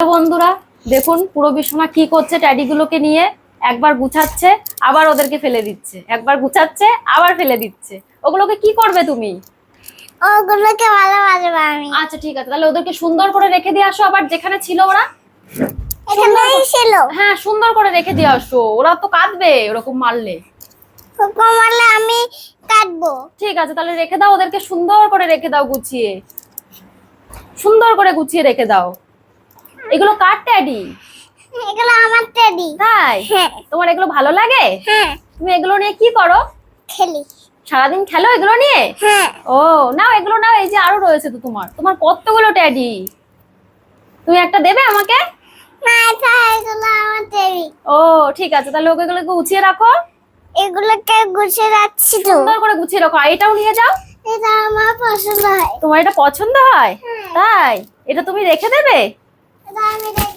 বন্ধুরা দেখুন পুরো বিশ্বমা কি করছে ট্যাডিগুলোকে নিয়ে একবার গুছাচ্ছে আবার ওদেরকে ফেলে দিচ্ছে। একবার গুছাচ্ছে আবার ফেলে দিচ্ছে। ওগুলোকে কি করবে তুমি? ওগুলোকে ভালোবাসবো আমি। আচ্ছা ঠিক আছে। তাহলে ওদেরকে সুন্দর করে রেখে দিয়ে আসো আবার যেখানে ছিল ওরা? এখানেই ছিল। হ্যাঁ সুন্দর করে রেখে দিয়ে আসো। ওরা তো কাঁদবে ওরকম মারলে। কমালে আমি কাটবো ঠিক আছে তাহলে রেখে দাও ওদেরকে সুন্দর করে রেখে দাও গুছিয়ে। সুন্দর করে গুছিয়ে রেখে দাও। এগুলো কার ট্যাডি এগুলো আমার টেডি তাই? হ্যাঁ। তোমার এগুলো ভালো লাগে? হ্যাঁ। তুমি এগুলো নিয়ে কি করো? খেলি। সারাদিন খেলো এগুলো নিয়ে? হ্যাঁ। ও নাও এগুলো নাও এই যে আরও রয়েছে তো তোমার। তোমার কতগুলো ট্যাডি তুমি একটা দেবে আমাকে? না এটা এগুলো আমার টেডি ও ঠিক আছে তাহলে ওকে এগুলোকে গুছিয়ে রাখো। এগুলোকে গুছিয়ে রাখছি তো। সুন্দর করে গুছিয়ে রাখো। আর এটাও নিয়ে যাও। এটা আমার পছন্দ হয়। তোমার এটা পছন্দ হয়? হ্যাঁ। তাই? এটা তুমি রেখে দেবে? Ben